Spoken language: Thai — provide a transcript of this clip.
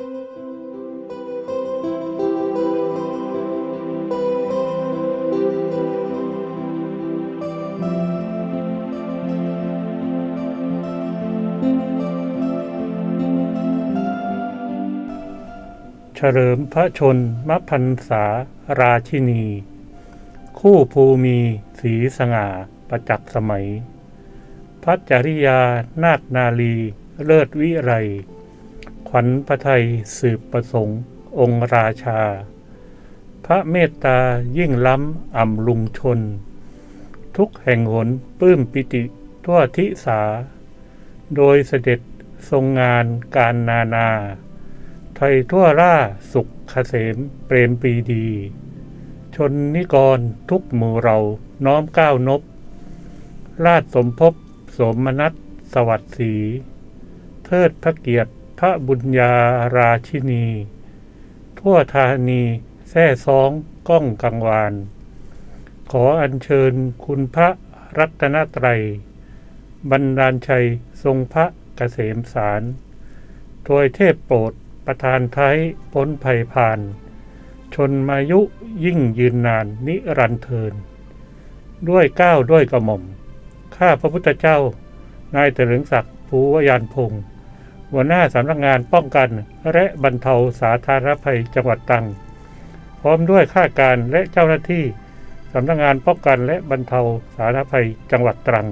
เฉลิมพระชนมพรรษาราชินี คู่ภูมีสีสง่าประจักษ์สมัย พัจริยานาคนาลีเลิศวิไร ขวัญพระไทยสืบประสงค์องค์ราชา พระเมตตายิ่งล้ำอ่ำลุงชน ทุกแห่งหนปลื้มปิติทั่วทิสา โดยเสด็จทรงงานการนานา ไทยทั่วราสุขเกษมเปรมปีดี ชนนิกรทุกหมู่เราน้อมก้าวนบ ราชสมภพสมนัตสวัสดีเทิดพระเกียรติ พระบุญญาราชินี ทั่วธานีแท่ซองก้องกังวาน ขออัญเชิญคุณพระรัตนตรัย บรรดาลชัยทรงพระเกษมสารถวยเทพโปรดประธานไทยพ้นภัยผ่าน ชนมายุยิ่งยืนนานนิรันเทิน ด้วยก้าวด้วยกระหม่อม ข้าพระพุทธเจ้านายเถลิงศักดิ์ภูวยานพงศ์ หัวหน้าสำนักงานป้องกัน และบรรเทาสาธารณภัยจังหวัดตรัง พร้อมด้วยข้าการและเจ้าหน้าที่สำนักงานป้องกันและบรรเทาสาธารณภัยจังหวัดตรัง